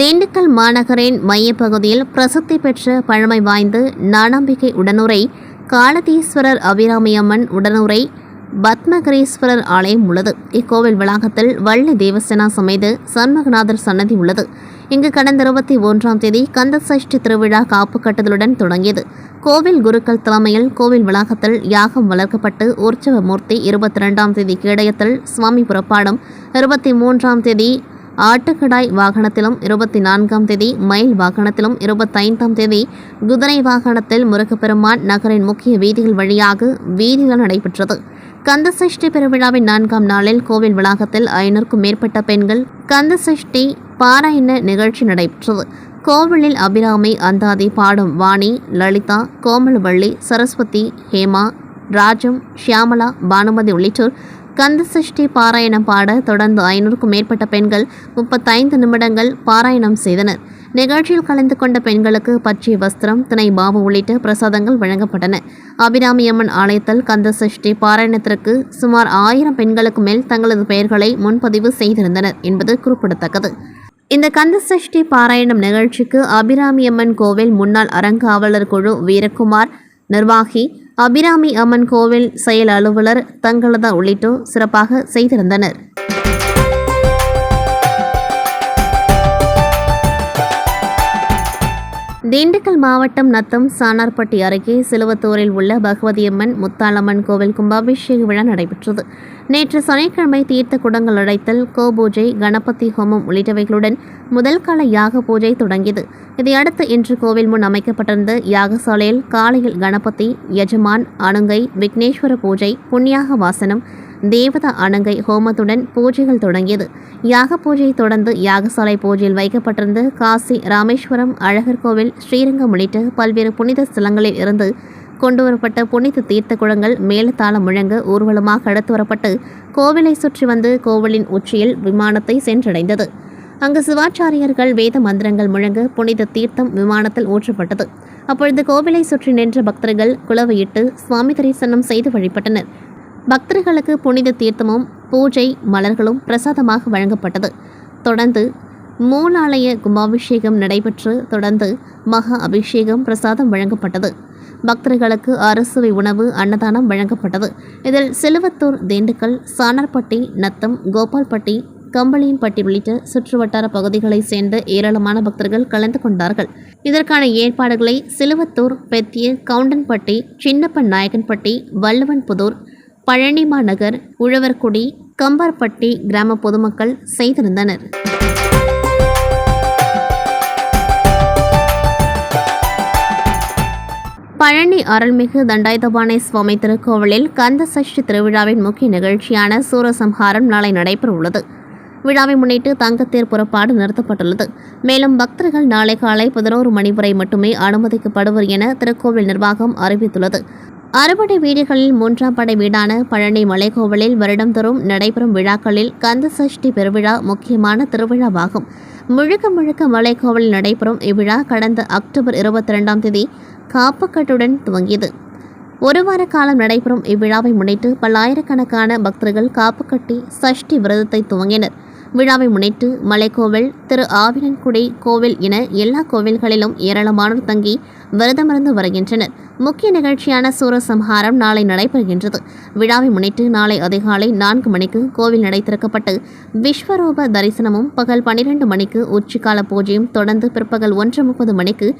திண்டுக்கல் மாநகரின் மையப்பகுதியில் பிரசித்தி பெற்ற பழமை வாய்ந்த நானாம்பிகை உடனுரை காலதீஸ்வரர் அபிராமியம்மன் உடனுரை பத்மகரீஸ்வரர் ஆலயம் உள்ளது. இக்கோவில் வளாகத்தில் வள்ளி தேவசேனா சமேத சண்முகநாதர் சன்னதி உள்ளது. இங்கு கடந்த இருபத்தி ஒன்றாம் தேதி கந்த சஷ்டி திருவிழா காப்பு கட்டுதலுடன் தொடங்கியது. கோவில் குருக்கள் தலைமையில் கோவில் வளாகத்தில் யாகம் வளர்க்கப்பட்டு உற்சவ மூர்த்தி இருபத்தி ரெண்டாம் தேதி கேடயத்தில் சுவாமி புறப்பாடும். இருபத்தி மூன்றாம் தேதி ஆட்டுக்கடாய் வாகனத்திலும் இருபத்தி நான்காம் தேதி மயில் வாகனத்திலும் இருபத்தைந்தாம் தேதி குதிரை வாகனத்தில் முருகப்பெருமான் நகரின் முக்கிய வீதிகள் வழியாக வீதிகள் நடைபெற்றது. கந்தசஷ்டி பெருவிழாவின் நான்காம் நாளில் கோவில் வளாகத்தில் ஐநூறுக்கும் மேற்பட்ட பெண்கள் கந்தசஷ்டி பாராயண நிகழ்ச்சி நடைபெற்றது. கோவிலில் அபிராமி அந்தாதி பாடும் வாணி லலிதா கோமலவள்ளி சரஸ்வதி ஹேமா ராஜம் ஷியாமலா பானுமதி உள்ளிட்டோர் கந்தசஷ்டி பாராயணம் பாட தொடர்ந்து ஐநூறுக்கும் மேற்பட்ட பெண்கள் முப்பத்தைந்து நிமிடங்கள் பாராயணம் செய்தனர். நிகழ்ச்சியில் கலந்து கொண்ட பெண்களுக்கு பச்சை வஸ்திரம் திணை பாபு உள்ளிட்ட பிரசாதங்கள் வழங்கப்பட்டன. அபிராமியம்மன் ஆலயத்தில் கந்தசஷ்டி பாராயணத்திற்கு சுமார் ஆயிரம் பெண்களுக்கு மேல் தங்களது பெயர்களை முன்பதிவு செய்திருந்தனர் என்பது குறிப்பிடத்தக்கது. இந்த கந்த சஷ்டி பாராயணம் நிகழ்ச்சிக்கு அபிராமியம்மன் கோவில் முன்னாள் அறங்காவலர் குழு வீரகுமார் நிர்வாகி அபிராமி அம்மன் கோவில் செயல் அலுவலர் தங்களதா உள்ளிட்டோர் சிறப்பாக செய்திருந்தனர். திண்டுக்கல் மாவட்டம் நத்தம் சானார்பட்டி அருகே சிலுவத்தூரில் உள்ள பகவதியம்மன் முத்தாளம்மன் கோவில் கும்பாபிஷேக விழா நடைபெற்றது. நேற்று சனிக்கிழமை தீர்த்த குடங்கள் அடைத்தல் கோபூஜை கணபதி ஹோமம் உள்ளிட்டவைகளுடன் முதல் கால யாக பூஜை தொடங்கியது. இதையடுத்து இன்று கோவில் முன் அமைக்கப்பட்டிருந்த யாகசாலையில் காலையில் கணபதி யஜமான் அணுங்கை விக்னேஸ்வர பூஜை புண்ணியாக வாசனம் தேவத அணங்கை ஹோமத்துடன் பூஜைகள் தொடங்கியது. யாக பூஜையை தொடர்ந்து யாகசாலை பூஜையில் வைக்கப்பட்டிருந்த காசி ராமேஸ்வரம் அழகர் கோவில் ஸ்ரீரங்கம் உள்ளிட்ட பல்வேறு புனித ஸ்தலங்களில் இருந்து கொண்டுவரப்பட்ட புனித தீர்த்த குளங்கள் மேலத்தாளம் முழங்க ஊர்வலமாக எடுத்து வரப்பட்டு கோவிலை சுற்றி வந்து கோவிலின் உச்சியில் விமானத்தை சென்றடைந்தது. அங்கு சிவாச்சாரியர்கள் வேத மந்திரங்கள் முழங்க புனித தீர்த்தம் விமானத்தில் ஊற்றப்பட்டது. அப்பொழுது கோவிலை சுற்றி நின்ற பக்தர்கள் குளவையிட்டு சுவாமி தரிசனம் செய்து வழிபட்டனர். பக்தர்களுக்கு புனித தீர்த்தமும் பூஜை மலர்களும் பிரசாதமாக வழங்கப்பட்டது. தொடர்ந்து மூலாலய கும்பாபிஷேகம் நடைபெற்று தொடர்ந்து மகா அபிஷேகம் பிரசாதம் வழங்கப்பட்டது. பக்தர்களுக்கு அரசுவை உணவு அன்னதானம் வழங்கப்பட்டது. இதில் சிலுவத்தூர் திண்டுக்கல் சாணர்பட்டி நத்தம் கோபால்பட்டி கம்பளியம்பட்டி உள்ளிட்ட சுற்றுவட்டார பகுதிகளைச் சேர்ந்த ஏராளமான பக்தர்கள் கலந்து கொண்டார்கள். இதற்கான ஏற்பாடுகளை சிலுவத்தூர் பெத்திய கவுண்டன்பட்டி சின்னப்பன் நாயக்கன்பட்டி வள்ளுவன்புதூர் பழனிமா நகர் உழவர்குடி கம்பார்பட்டி கிராம பொதுமக்கள் செய்திருந்தனர். பழனி அருள்மிகு தண்டாயுதபாணி சுவாமி திருக்கோவிலில் கந்த சஷ்டி திருவிழாவின் முக்கிய நிகழ்ச்சியான சூரசம்ஹாரம் நாளை நடைபெற உள்ளது விழாவை முன்னிட்டு தங்கத்தேர் புறப்பாடு நிறுத்தப்பட்டுள்ளது. மேலும் பக்தர்கள் நாளை காலை பதினோரு மணி வரை மட்டுமே அனுமதிக்கப்படுவர் என திருக்கோவில் நிர்வாகம் அறிவித்துள்ளது. அறுபடை வீடுகளில் மூன்றாம் படை வீடான பழனி மலைக்கோவிலில் வருடம்தோறும் நடைபெறும் விழாக்களில் கந்த சஷ்டி பெருவிழா முக்கியமான திருவிழாவாகும். முழுக்க முழுக்க மலைக்கோவிலில் நடைபெறும் இவ்விழா கடந்த அக்டோபர் இருபத்தி ரெண்டாம் தேதி காப்புக்கட்டுடன் துவங்கியது. ஒரு வார காலம் நடைபெறும் இவ்விழாவை முன்னிட்டு பல்லாயிரக்கணக்கான பக்தர்கள் காப்பு கட்டி சஷ்டி விரதத்தை துவங்கினர். விழாவை முன்னிட்டு மலைக்கோவில் திரு. ஆவினன்குடி கோவில் என எல்லா கோவில்களிலும் ஏராளமானோர் தங்கி விரதமிருந்து வருகின்றனர். முக்கிய நிகழ்ச்சியான சூரசம்ஹாரம் நாளை நடைபெறுகின்றது. விழாவை முன்னிட்டு நாளை அதிகாலை நான்கு மணிக்கு கோவில் நடை திறக்கப்பட்டு விஸ்வரூப தரிசனமும் பகல் பனிரெண்டு மணிக்கு உச்சிக்கால பூஜையும் தொடர்ந்து பிற்பகல் ஒன்று முப்பது மணிக்கு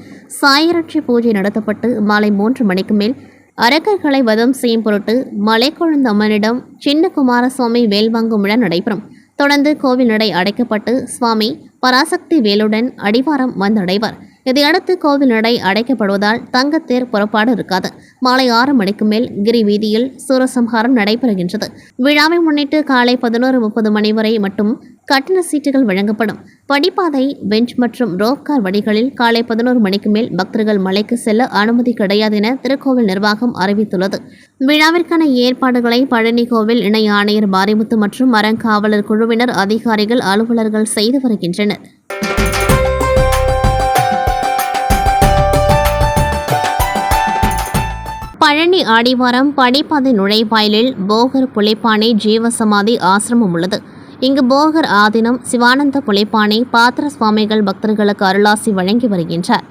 சாயரட்சி பூஜை நடத்தப்பட்டு மாலை மூன்று மணிக்கு மேல் அரக்கர்களை வதம் செய்யும் பொருட்டு மலைக்கொழுந்து அம்மனிடம் சின்ன குமாரசுவாமி வேல்வாங்கும் விழா நடைபெறும். தொடர்ந்து கோவில் நடை அடைக்கப்பட்டு சுவாமி பராசக்தி வேலுடன் அடிவாரம் வந்தடைவார். இதையடுத்து கோவில் நடை அடைக்கப்படுவதால் தங்கத்தேர் புறப்பாடு இருக்காது. மாலை ஆறு மணிக்கு மேல் கிரி வீதியில் சூரசம்ஹாரம் நடைபெறுகின்றது. விழாவை முன்னிட்டு காலை பதினோரு முப்பது மணி வரை மட்டும் கட்டண சீட்டுகள் வழங்கப்படும். படிப்பாதை பெஞ்ச் மற்றும் ரோப்கார் வழிகளில் காலை பதினோரு மணிக்கு மேல் பக்தர்கள் மலைக்கு செல்ல அனுமதி கிடையாது என திருக்கோவில் நிர்வாகம் அறிவித்துள்ளது. விழாவிற்கான ஏற்பாடுகளை பழனி கோவில் இணை ஆணையர் மாரிமுத்து மற்றும் அறங்காவலர் குழுவினர் அதிகாரிகள் அலுவலர்கள் செய்து வருகின்றனர். பழனி ஆடிவாரம் படிப்பாதை நுழைவாயிலில் போகர் புலிப்பானை ஜீவசமாதி ஆசிரமம் உள்ளது. இங்கு போகர் ஆதினம் சிவானந்த புலைப்பானை பாத்திர சுவாமிகள் பக்தர்களுக்கு அருளாசி வழங்கி வருகின்றார்.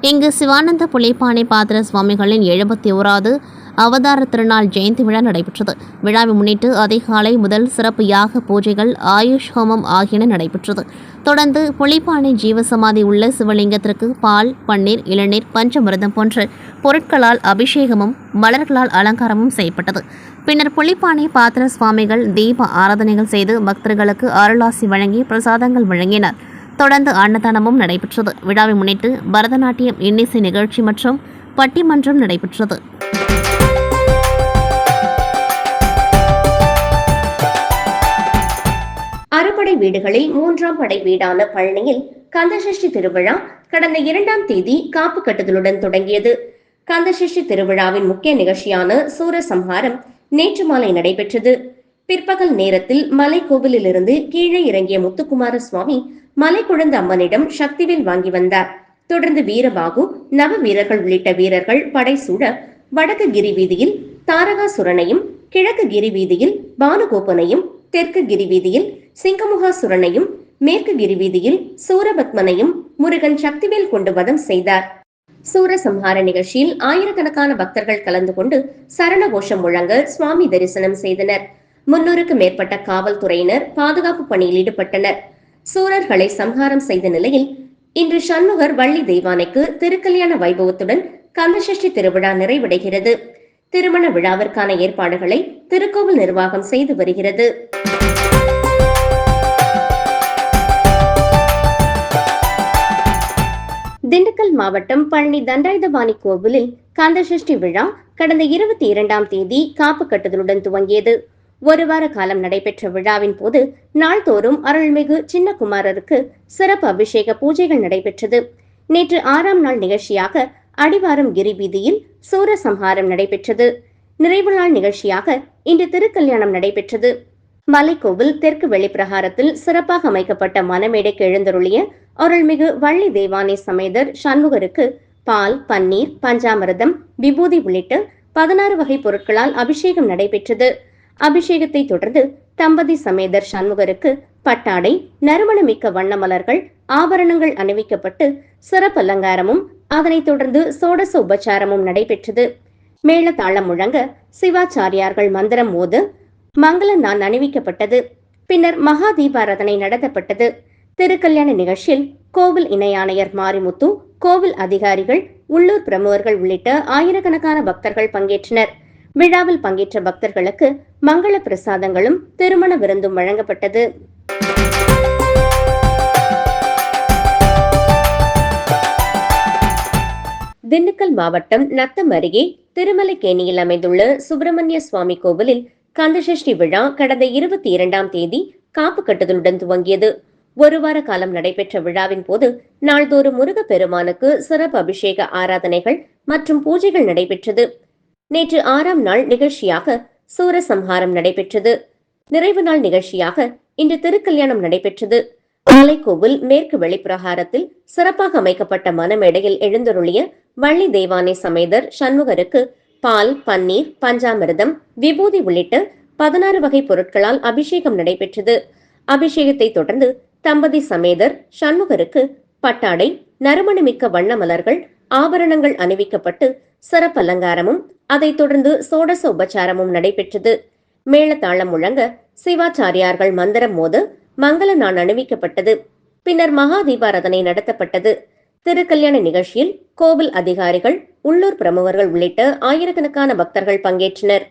இங்கு சிவானந்த புலைப்பானை பாத்திர சுவாமிகளின் எழுபத்தி ஓராவது அவதார திருநாள் ஜெயந்தி விழா நடைபெற்றது. விழாவை முன்னிட்டு அதிகாலை முதல் சிறப்பு யாக பூஜைகள் ஆயுஷ் ஹோமம் ஆகியன நடைபெற்றது. தொடர்ந்து புலிப்பானை ஜீவசமாதி உள்ள சிவலிங்கத்திற்கு பால் பன்னீர் இளநீர் பஞ்சமிரதம் போன்ற பொருட்களால் அபிஷேகமும் மலர்களால் அலங்காரமும் செய்யப்பட்டது. பின்னர் புலிப்பானை பாத்திர சுவாமிகள் தீப ஆராதனைகள் செய்து பக்தர்களுக்கு அருளாசி வழங்கி பிரசாதங்கள் வழங்கினர். தொடர்ந்து அன்னதானமும் நடைபெற்றது. விழாவை முன்னிட்டு பரதநாட்டியம் இன்னிசை நிகழ்ச்சி மற்றும் பட்டிமன்றம் நடைபெற்றது. அறுபடை வீடுகளில் மூன்றாம் படை வீடான பழனியில் கந்தசஷ்டி திருவிழா கடந்த இரண்டாம் தேதி காப்பு கட்டுதலுடன் தொடங்கியது. கந்தசஷ்டி திருவிழாவின் முக்கிய நிகழ்ச்சியான சூரசம்ஹாரம் நேற்று மாலை நடைபெற்றது. பிற்பகல் நேரத்தில் மலை கோவிலிலிருந்து கீழே இறங்கிய முத்துக்குமார சுவாமி மலை குழந்த அம்மனிடம் சக்திவேல் வாங்கி வந்தார். தொடர்ந்து வீரபாகு நவ வீரர்கள் உள்ளிட்ட வீரர்கள் படை சூட வடக்கு கிரி வீதியில் தாரகாசுரனையும் கிழக்கு கிரி வீதியில் பானுகோபனையும் தெற்கு கிரி வீதியில் சிங்கமுகாசுரனையும் மேற்கு கிரிவீதியில் சூரபத்மனையும் முருகன் சக்திவேல் கொண்டு வதம் செய்தார். சூரசம்ஹார நிகழ்ச்சியில் ஆயிரக்கணக்கான பக்தர்கள் கலந்து கொண்டு சரண கோஷம் முழங்க சுவாமி தரிசனம் செய்தனர். முன்னூறுக்கு மேற்பட்ட காவல்துறையினர் பாதுகாப்பு பணியில் ஈடுபட்டனர். சூரர்களை சம்ஹாரம் செய்த நிலையில் இன்று சண்முகர் வள்ளி தெய்வானைக்கு திருக்கல்யாண வைபவத்துடன் கந்தசஷ்டி திருவிழா நிறைவடைகிறது. திருமண விழாவிற்கான ஏற்பாடுகளை திருக்கோவில் நிர்வாகம் செய்து வருகிறது. திண்டுக்கல் மாவட்டம் பழனி தண்டாயுதபாணி கோவிலில் கந்தசஷ்டி விழா கடந்த இருபத்தி இரண்டாம் தேதி காப்பு கட்டுதலுடன் துவங்கியது. ஒரு வார காலம் நடைபெற்ற விழாவின் போது நாள்தோறும் அருள்மிகு சின்னகுமாரருக்கு சிறப்பு அபிஷேக பூஜைகள் நடைபெற்றது. நேற்று ஆறாம் நாள் நிகழ்ச்சியாக அடிவாரம் கிரி வீதியில் சூரசம்ஹாரம் நடைபெற்றது. நிறைவு நாள் நிகழ்ச்சியாக இன்று திருக்கல்யாணம் நடைபெற்றது. மலைக்கோவில் தெற்கு வெளிப்பிரகாரத்தில் சிறப்பாக அமைக்கப்பட்ட மனமேடைக்கு எழுந்தருளிய அருள்மிகு வள்ளி தேவானை சமேதர் சண்முகருக்கு பால் பன்னீர் பஞ்சாமிரதம் விபூதி உள்ளிட்ட பதினாறு வகை பொருட்களால் அபிஷேகம் நடைபெற்றது. அபிஷேகத்தை தொடர்ந்து தம்பதி சமேதர் சண்முகருக்கு பட்டாடை நறுமணமிக்க வண்ண மலர்கள் ஆபரணங்கள் அணிவிக்கப்பட்டு சிறப்பு அலங்காரமும் அதனைத் தொடர்ந்து சோடச உபச்சாரமும் நடைபெற்றது. மேளதாளம் முழங்க சிவாச்சாரியார்கள் மந்திரம் மோது மங்கள நான் அணிவிக்கப்பட்டது. பின்னர் மகா தீபாராதனை நடத்தப்பட்டது. திருக்கல்யாண நிகழ்ச்சியில் கோவில் இணை ஆணையர் மாரிமுத்து கோவில் அதிகாரிகள் உள்ளூர் பிரமுகர்கள் உள்ளிட்ட ஆயிரக்கணக்கான பக்தர்கள் பங்கேற்றனர். விழாவில் பங்கேற்ற பக்தர்களுக்கு மங்கள பிரசாதங்களும் திருமண விருந்தும் வழங்கப்பட்டது. திண்டுக்கல் மாவட்டம் நத்தம் அருகே திருமலைக்கேணியில் அமைந்துள்ள சுப்பிரமணிய சுவாமி கோவிலில் கந்தசஷ்டி விழா கடந்த இருபத்தி இரண்டாம் தேதி காப்பு கட்டுதலுடன் துவங்கியது. ஒரு வார காலம் நடைபெற்ற விழாவின் போது நாள்தோறும் முருகப்பெருமானுக்கு சிறப்பு அபிஷேக ஆராதனைகள் மற்றும் பூஜைகள் நடைபெற்றது. நேற்று ஆறாம் நாள் நிகழ்ச்சியாக சூரசம்ஹாரம் நடைபெற்றது. நிறைவு நாள் நிகழ்ச்சியாக இன்று திருக்கல்யாணம் நடைபெற்றது. மலைக்கோவில் மேற்கு வெளிப்பிரகாரத்தில் சிறப்பாக அமைக்கப்பட்ட மனமேடையில் எழுந்தருளிய வள்ளி தேவானை சமேதர் சண்முகருக்கு பால் பன்னீர் பஞ்சாமிர்தம் விபூதி உள்ளிட்ட பதினாறு வகை பொருட்களால் அபிஷேகம் நடைபெற்றது. அபிஷேகத்தை தொடர்ந்து தம்பதி சமேதர் சண்முகருக்கு பட்டாடை நறுமணமிக்க வண்ண மலர்கள் ஆபரணங்கள் அணிவிக்கப்பட்டு சிறப்பு அலங்காரமும் அதைத் தொடர்ந்து சோடச உபச்சாரமும் நடைபெற்றது. மேளதாளம் முழங்க சிவாச்சாரியார்கள் மந்திரம் மோத மங்கள நான் அணிவிக்கப்பட்டது. பின்னர் மகா தீபாராதனை நடத்தப்பட்டது. திருக்கல்யாண நிகழ்ச்சியில் கோவில் அதிகாரிகள் உள்ளூர் பிரமுகர்கள் உள்ளிட்ட ஆயிரக்கணக்கான பக்தர்கள் பங்கேற்றனர்.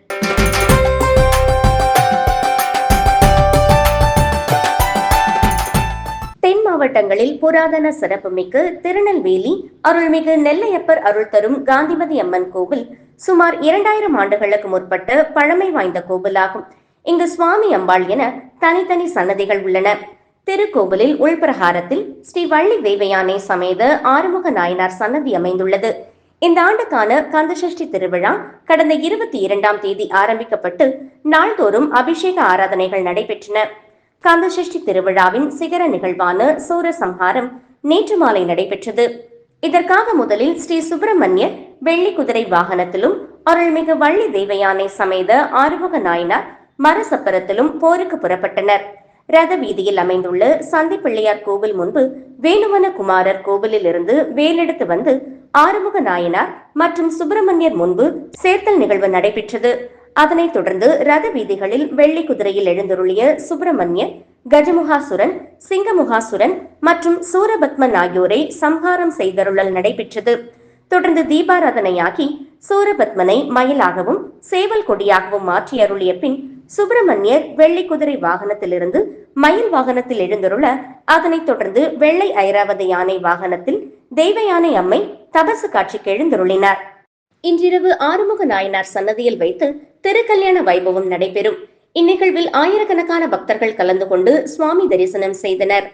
தென் மாவட்டங்களில் புராதன சிறப்புமிக்க திருநெல்வேலி அருள்மிகு நெல்லையப்பர் அருள் தரும் காந்திமதி அம்மன் கோவில் சுமார் இரண்டாயிரம் ஆண்டுகளுக்கு முற்பட்ட பழமை வாய்ந்த கோவிலாகும். இங்கு சுவாமி அம்பாள் என தனித்தனி சன்னதிகள் உள்ளன. திருக்கோவிலில் உள்பிரகாரத்தில் ஸ்ரீ வள்ளி தேவயானை சமேத ஆறுமுக நாயனார் சன்னதி அமைந்துள்ளது. இந்த ஆண்டுக்கான கந்தசஷ்டி திருவிழா கடந்த இருபத்தி இரண்டாம் தேதி ஆரம்பிக்கப்பட்டு நாள்தோறும் அபிஷேக ஆராதனைகள் நடைபெற்றன. கந்தசஷ்டி திருவிழாவின் சிகர நிகழ்வான சூரசம்ஹாரம் நேற்று மாலை நடைபெற்றது. இதற்காக முதலில் ஸ்ரீ சுப்பிரமணியர் வெள்ளி குதிரை வாகனத்திலும் அருள்மிகு வள்ளி தேவயானை சமேத ஆறுமுக நாயனார் மரசப்பரத்திலும் போருக்கு புறப்பட்டனர். ரத வீதியில் அமைந்துள்ள சந்திப்பிள்ளையார் கோவில் முன்பு வேணுவன குமாரர் கோவிலில் இருந்து வேலெடுத்து வந்து ஆறுமுக நாயனார் மற்றும் சுப்பிரமணியர் முன்பு சேர்த்தல் நிகழ்வு நடைபெற்றது. அதனைத் தொடர்ந்து ரத வீதிகளில் வெள்ளி குதிரையில் எழுந்தருளிய சுப்பிரமணியர் கஜமுகாசுரன் சிங்கமுகாசுரன் மற்றும் சூரபத்மன் ஆகியோரை சம்ஹாரம் செய்தருளல் நடைபெற்றது. தொடர்ந்து தீபாராதனையாகி சூரபத்மனை மயிலாகவும் சேவல் கொடியாகவும் மாற்றி அருளிய பின் சுப்பிரமணியர் வெள்ளி குதிரை வாகனத்திலிருந்து மயில் வாகனத்தில் எழுந்தருள அதனைத் தொடர்ந்து வெள்ளை ஐராவத யானை வாகனத்தில் தெய்வ யானை அம்மை தபசு காட்சிக்கு எழுந்தருளினார். இன்றிரவு ஆறுமுக நாயனார் சன்னதியில் வைத்து திருக்கல்யாண வைபவம் நடைபெறும். இந்நிகழ்வில் ஆயிரக்கணக்கான பக்தர்கள் கலந்து கொண்டு சுவாமி தரிசனம் செய்தனர்.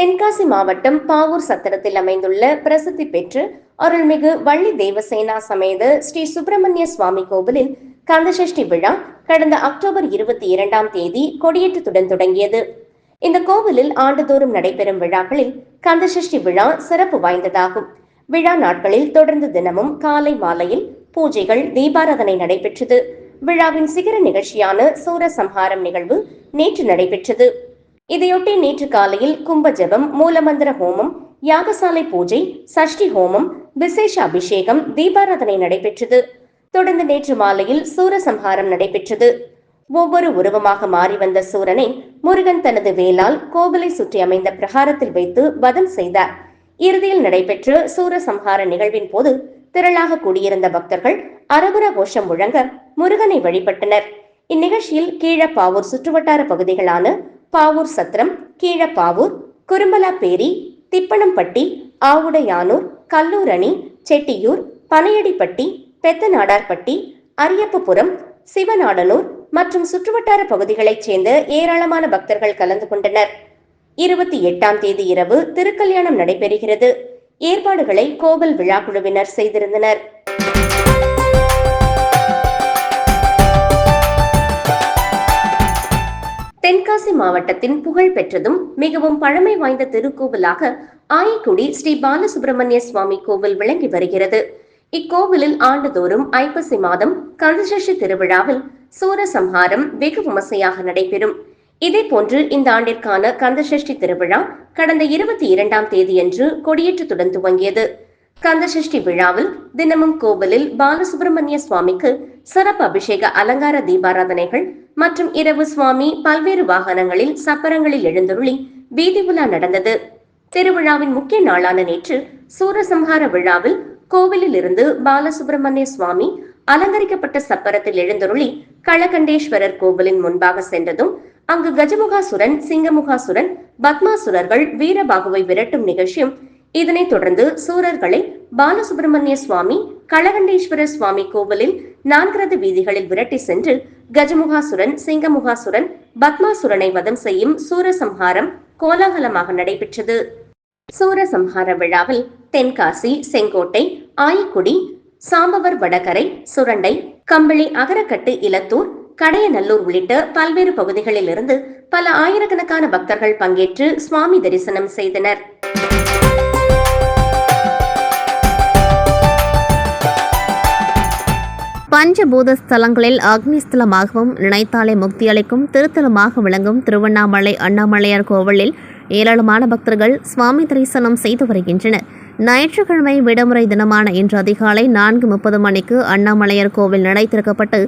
தென்காசி மாவட்டம் பாவூர் சத்திரத்தில் அமைந்துள்ள பிரசித்தி பெற்று அருள்மிகு வள்ளி தேவசேனா சமேத ஸ்ரீ சுப்பிரமணிய சுவாமி கோவிலில் கந்தசஷ்டி விழா கடந்த அக்டோபர் இருபத்தி இரண்டாம் தேதி கொடியேற்றத்துடன் தொடங்கியது. இந்த கோவிலில் ஆண்டுதோறும் நடைபெறும் விழாக்களில் கந்தசஷ்டி விழா சிறப்பு வாய்ந்ததாகும். விழா நாட்களில் தொடர்ந்து தினமும் காலை மாலையில் பூஜைகள் தீபாராதனை நடைபெற்றது. விழாவின் சிகர நிகழ்ச்சியான சூரசம்ஹாரம் நிகழ்வு நேற்று நடைபெற்றது. இதையொட்டி நேற்று காலையில் கும்ப ஜபம் மூலமந்திர ஹோமம் யாகசாலை பூஜை சஷ்டி ஹோமம் விசேஷ அபிஷேகம் தீபாராதனை நடைபெற்றது. தொடர்ந்து நேற்று மாலையில் சூரசம்ஹாரம் நடைபெற்றது. ஒவ்வொரு உருவமாக மாறி வந்த சூரனை முருகன் தனது வேலால் கோவிலை சுற்றி அமைந்த பிரகாரத்தில் வைத்து வதம் செய்தார். இறுதியில் நடைபெற்ற சூரசம்ஹார நிகழ்வின் போது திரளாக கூடியிருந்த பக்தர்கள் அரபுர கோஷம் முழங்க முருகனை வழிபட்டனர். இந்நிகழ்ச்சியில் கீழப்பாவூர் சுற்றுவட்டார பகுதிகளான பாவூர் சத்திரம் கீழப்பாவூர் குறும்பலாப்பேரி திப்பணம்பட்டி ஆவுடையானூர் கல்லூரணி செட்டியூர் பனையடிப்பட்டி பெத்தநாடார்பட்டி அரியப்பபுரம் சிவநாடனூர் மற்றும் சுற்றுவட்டார பகுதிகளைச் சேர்ந்த ஏராளமான பக்தர்கள் கலந்து கொண்டனர். இருபத்தி எட்டாம் தேதி இரவு திருக்கல்யாணம் நடைபெறுகிறது. ஏற்பாடுகளை கோவில் விழாக்குழுவினர் செய்திருந்தனர். தென்காசி மாவட்டத்தின் புகழ் பெற்றதும் மிகவும் பழமை வாய்ந்த திருக்கோவிலாக ஆயக்குடி ஸ்ரீ பாலசுப்பிரமணிய சுவாமி கோவில் விளங்கி வருகிறது. இக்கோவிலில் ஆண்டுதோறும் ஐப்பசி மாதம் கந்தசஷ்டி திருவிழாவில் சூரசம்ஹாரம் வெகு விமர்சையாக நடைபெறும். இதே போன்று இந்த ஆண்டிற்கான கந்தசஷ்டி திருவிழா கடந்த இருபத்தி இரண்டாம் தேதியன்று கொடியேற்றத்துடன் துவங்கியது. கந்தசஷ்டி விழாவில் தினமும் கோவிலில் பாலசுப்பிரமணிய சுவாமிக்கு சிறப்பு அபிஷேக அலங்கார தீபாராதனைகள் மற்றும் இரவு சுவாமி பல்வேறு வாகனங்களில் சப்பரங்களில் எழுந்தருளி வீதி உலா நடந்தது. திருவிழாவின் முக்கிய நாளான நேற்று சூரசம்ஹார விழாவில் கோவிலில் இருந்து பாலசுப்பிரமணிய சுவாமி அலங்கரிக்கப்பட்ட சப்பரத்தில் எழுந்தருளி களகண்டேஸ்வரர் கோவிலின் முன்பாக சென்றதும் அங்கு கஜமுகாசுரன் சிங்கமுகாசுரன் பத்மாசுரர்கள் வீரபாகுவை விரட்டும் நிகழ்ச்சியும் இதனைத் தொடர்ந்து சூரர்களை பாலசுப்பிரமணிய சுவாமி களகண்டேஸ்வரர் சுவாமி கோவிலில் நான்கிறது வீதிகளில் விரட்டி சென்று கஜமுகாசுரன் சிங்கமுகாசுரன் பத்மாசுரனை வதம் செய்யும் சூரசம்ஹாரம் கோலாகலமாக நடைபெற்றது. சூரசம்ஹார விழாவில் தென்காசி செங்கோட்டை ஆயக்குடி சாம்பவர் வடகரை சுரண்டை கம்பளி அகரக்கட்டு இலத்தூர் கடையநல்லூர் உள்ளிட்ட பல்வேறு பகுதிகளிலிருந்து பல ஆயிரக்கணக்கான பக்தர்கள் பங்கேற்று சுவாமி தரிசனம் செய்தனர். பஞ்சபூத ஸ்தலங்களில் அக்னி ஸ்தலமாகவும் நினைத்தாலே முக்தி அளிக்கும் திருத்தலமாக விளங்கும் திருவண்ணாமலை அண்ணாமலையார் கோவிலில் ஏராளமான பக்தர்கள் சுவாமி தரிசனம் செய்து வருகின்றனர். ஞாயிற்றுக்கிழமை விடுமுறை தினமான இன்று அதிகாலை நான்கு முப்பது மணிக்கு அண்ணாமலையார் கோவில் நடை திறக்கப்பட்டு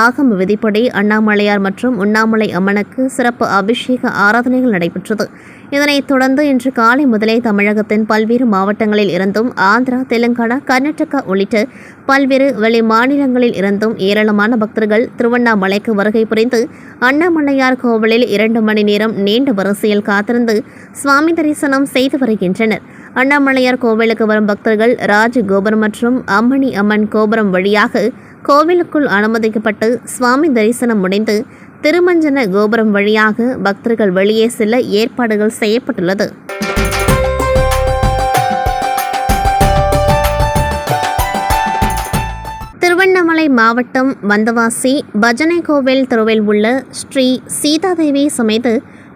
ஆகம விதிப்படி அண்ணாமலையார் மற்றும் உண்ணாமலை அம்மனுக்கு சிறப்பு அபிஷேக ஆராதனைகள் நடைபெற்றது. இதனைத் தொடர்ந்து இன்று காலை முதலே தமிழகத்தின் பல்வேறு மாவட்டங்களில் இருந்தும் ஆந்திரா தெலுங்கானா கர்நாடகா உள்ளிட்ட பல்வேறு வெளி மாநிலங்களில் இருந்தும் ஏராளமான பக்தர்கள் திருவண்ணாமலைக்கு வருகை புரிந்து அண்ணாமலையார் கோவிலில் இரண்டு மணி நேரம் நீண்ட வரிசையில் காத்திருந்து சுவாமி தரிசனம் செய்து வருகின்றனர். அண்ணாமலையார் கோவிலுக்கு வரும் பக்தர்கள் ராஜ கோபுரம் மற்றும் அம்மணி அம்மன் கோபுரம் வழியாக கோவிலுக்குள் அனுமதிக்கப்பட்டு சுவாமி தரிசனம் முடிந்து திருமஞ்சன கோபுரம் வழியாக பக்தர்கள் வெளியே செல்ல ஏற்பாடுகள் செய்யப்பட்டுள்ளது. திருவண்ணாமலை மாவட்டம் வந்தவாசி பஜனை கோவில் தெருவில் உள்ள ஸ்ரீ சீதாதேவி சமேத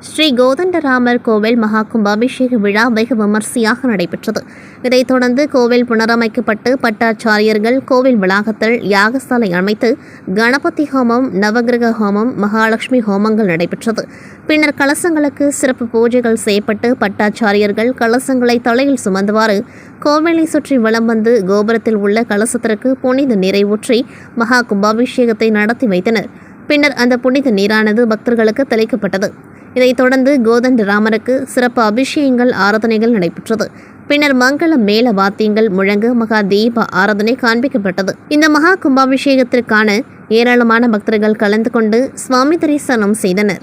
ஸ்ரீ கோதண்டராமர் கோவில் மகா கும்பாபிஷேக விழா வெகு விமர்சையாக நடைபெற்றது. இதைத் தொடர்ந்து கோவில் புனரமைக்கப்பட்டு பட்டாச்சாரியர்கள் கோவில் வளாகத்தில் யாகசாலை அமைத்து கணபதி ஹோமம் நவகிரக ஹோமம் மகாலட்சுமி ஹோமங்கள் நடைபெற்றது. பின்னர் கலசங்களுக்கு சிறப்பு பூஜைகள் செய்யப்பட்டு பட்டாச்சாரியர்கள் கலசங்களை தலையில் சுமந்தவாறு கோவிலை சுற்றி வலம் வந்து கோபுரத்தில் உள்ள கலசத்திற்கு புனித நீரை ஊற்றி மகா கும்பாபிஷேகத்தை நடத்தி வைத்தனர். பின்னர் அந்த புனித நீரானது பக்தர்களுக்கு தெளிக்கப்பட்டது. இதைத் தொடர்ந்து கோதண்ட ராமருக்கு சிறப்பு அபிஷேகங்கள் ஆராதனைகள் நடைபெற்றது. பின்னர் மங்கள மேல வாத்தியங்கள் முழங்க மகா தீப ஆராதனை காண்பிக்கப்பட்டது. இந்த மகா கும்பாபிஷேகத்திற்கான ஏராளமான பக்தர்கள் கலந்து கொண்டு சுவாமி தரிசனம் செய்தனர்.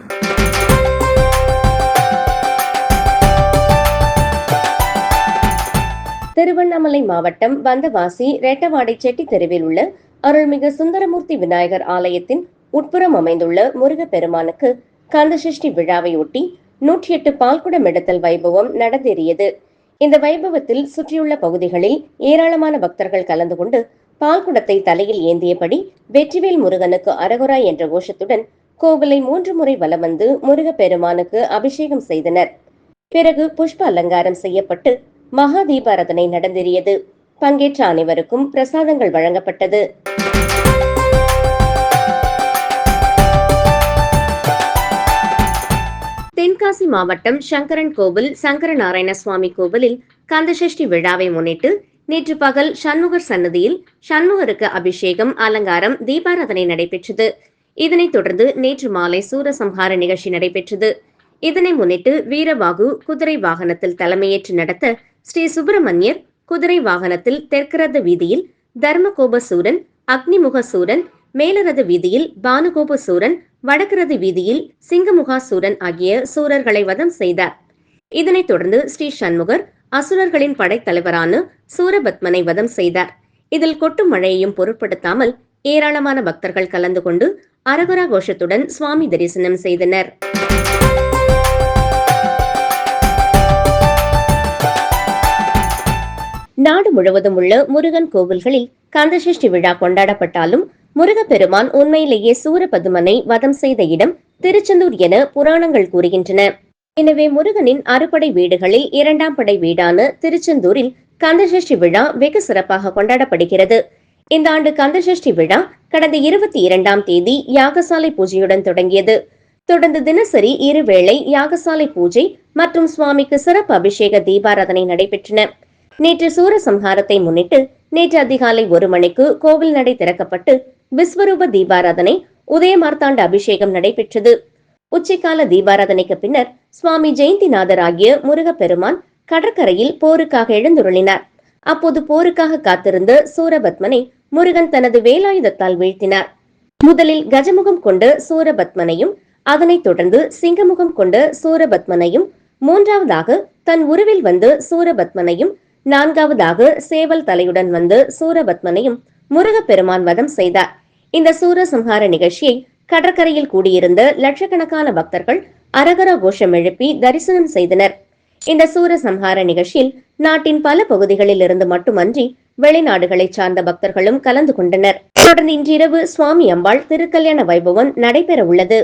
திருவண்ணாமலை மாவட்டம் வந்தவாசி ரெட்டவாடை செட்டி தெருவில் உள்ள அருள்மிகு சுந்தரமூர்த்தி விநாயகர் ஆலயத்தின் உட்புறம் அமைந்துள்ள முருகப்பெருமானுக்கு கந்தசஷ்டி விழாவையொட்டி நூற்றி எட்டு பால்குடம் எடுத்தல் வைபவம் நடந்தேறியது. இந்த வைபவத்தில் சுற்றியுள்ள பகுதிகளில் ஏராளமான பக்தர்கள் கலந்து கொண்டு பால்குடத்தை தலையில் ஏந்தியபடி வெற்றிவேல் முருகனுக்கு அரகுரா என்ற கோஷத்துடன் கோவிலை மூன்று முறை வலம் வந்து முருகப்பெருமானுக்கு அபிஷேகம் செய்தனர். பிறகு புஷ்ப அலங்காரம் செய்யப்பட்டு மகா தீபாரதனை நடந்தேறியது. பங்கேற்ற அனைவருக்கும் பிரசாதங்கள் வழங்கப்பட்டது. தென்காசி மாவட்டம் சங்கரன் கோவில் சங்கரநாராயண சுவாமி கோவிலில் கந்தசஷ்டி விழாவை முன்னிட்டு நேற்று பகல் சண்முகர் சன்னதியில் சண்முகருக்கு அபிஷேகம் அலங்காரம் தீபாராதனை நடைபெற்றது. இதனைத் தொடர்ந்து நேற்று மாலை சூரசம்ஹார நிகழ்ச்சி நடைபெற்றது. இதனை முன்னிட்டு வீரபாகு குதிரை வாகனத்தில் தலைமையேற்று நடத்த ஸ்ரீ சுப்பிரமணியர் குதிரை வாகனத்தில் தெற்கரத வீதியில் தர்மகோப சூரன் அக்னிமுக சூரன் மேலரத வீதியில் பானுகோப சூரன் வடக்கரது வீதியில் சிங்கமுகாசூரன் ஆகிய சூரர்களை வதம் செய்தார். இதனைத் தொடர்ந்து ஸ்ரீ சண்முகர் அசுரர்களின் படைத்தலைவரான சூரபத்மனை வதம் செய்தார். இதில் கொட்டும் மழையையும் பொருட்படுத்தாமல் ஏராளமான பக்தர்கள் கலந்து கொண்டு அரகுரா கோஷத்துடன் சுவாமி தரிசனம் செய்தனர். நாடு முழுவதும் உள்ள முருகன் கோவில்களில் கந்தசஷ்டி விழா கொண்டாடப்பட்டாலும் முருகப்பெருமான் உண்மையிலேயே சூரபதுமனை வதம் செய்த இடம் திருச்செந்தூர் என புராணங்கள் கூறுகின்றன. எனவே முருகனின் அறுபடை வீடுகளில் இரண்டாம் படை வீடான திருச்செந்தூரில் கந்தசஷ்டி விழா வெகு சிறப்பாக கொண்டாடப்படுகிறது. இந்த ஆண்டு கந்தசஷ்டி விழா கடந்த இருபத்தி இரண்டாம் தேதி யாகசாலை பூஜையுடன் தொடங்கியது. தொடர்ந்து தினசரி இருவேளை யாகசாலை பூஜை மற்றும் சுவாமிக்கு சிறப்பு அபிஷேக தீபாராதனை நடைபெற்றன. நேற்று சூரசம்ஹாரத்தை முன்னிட்டு நேற்று அதிகாலை ஒரு மணிக்கு கோவில் நடை திறக்கப்பட்டு விஸ்வரூப தீபாராதனை உதயமார்த்தாண்ட அபிஷேகம் நடைபெற்றது. உச்சிக்கால தீபாராதனைக்கு பின்னர் சுவாமி ஜெயந்திநாதர் ஆகிய முருகப்பெருமான் கடற்கரையில் போருக்காக எழுந்துருளினார். அப்போது போருக்காக காத்திருந்த சூரபத்மனை முருகன் தனது வேலாயுதத்தால் வீழ்த்தினார். முதலில் கஜமுகம் கொண்ட சூரபத்மனையும் அதனைத் தொடர்ந்து சிங்கமுகம் கொண்ட சூரபத்மனையும் மூன்றாவதாக தன் உருவில் வந்து சூரபத்மனையும் நான்காவதாக சேவல் தலையுடன் வந்து சூரபத்மனையும் முருகப்பெருமான் வதம் செய்தார். இந்த சூரசம்ஹார நிகழ்ச்சியை கடற்கரையில் கூடியிருந்த லட்சக்கணக்கான பக்தர்கள் அரகர கோஷம் எழுப்பி தரிசனம் செய்தனர். இந்த சூரசம்ஹார நிகழ்ச்சியில் நாட்டின் பல பகுதிகளில் இருந்து மட்டுமன்றி வெளிநாடுகளைச் சார்ந்த பக்தர்களும் கலந்து கொண்டனர். தொடர்ந்து இன்றிரவு சுவாமி அம்பாள் திருக்கல்யாண வைபவம் நடைபெற உள்ளது